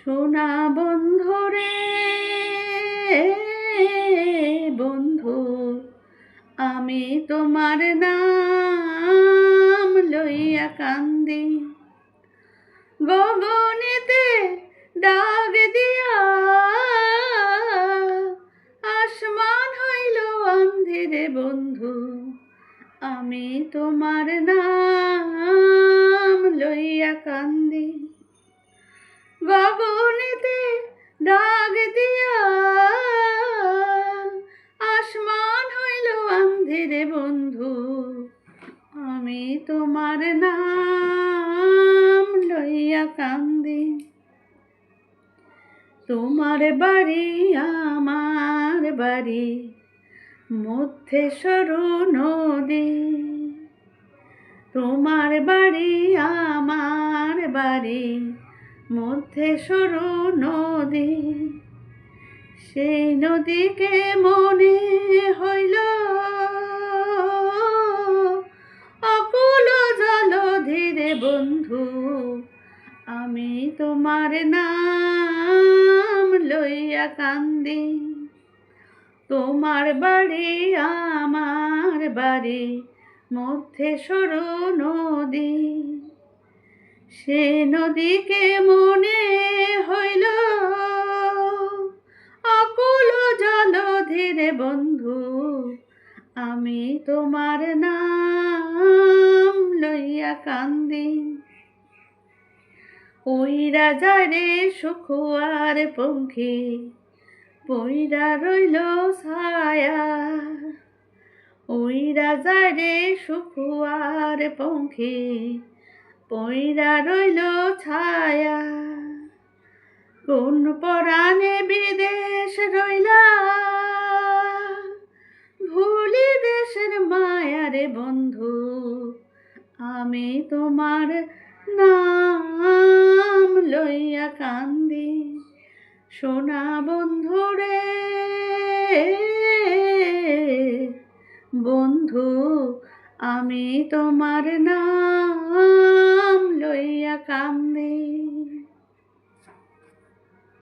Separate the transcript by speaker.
Speaker 1: সোনা বন্ধু রে বন্ধু, আমি তোমার নাম লইয়া কান্দি। গগনেতে ডাক দিয়া আসমান হইল অন্ধেরে বন্ধু, আমি তোমার নাম লইয়া কান্দি। গগনেতে ডাক দিয়া আসমান হইল অন্ধেরে বন্ধু, আমি তোমার নাম লইয়া কান্দি। তোমার বাড়ি, আমার বাড়ি, মধ্যে সরু নদী। তোমার বাড়ি, আমার বাড়ি মধ্যে সরু নদী, সেই নদীকে মনে হইল অকুল জল ধীরে বন্ধু, আমি তোমার নাম লইয়া কান্দি। তোমার বাড়ি, আমার বাড়ি, মধ্যে সরু নদী। সে নদীকে মনে হইল। অকুল জল ধীরে বন্ধু, আমি তোমার নাম লইয়া কান্দি। ওই রাজারে সুখুয়ার পঙ্খী পইরা রইল ছায়া। ওই রাজারে সুখুয়ার পঙ্খী পইরা রইল ছায়া। কোন পরাণে বিদেশ রইলা? ভুলি দেশের মায়ারে বন্ধু, আমি তোমার নাম লইয়া কান্দি। সোনা বন্ধু রে, বন্ধু, আমি তোমার নাম লইয়া কান্দি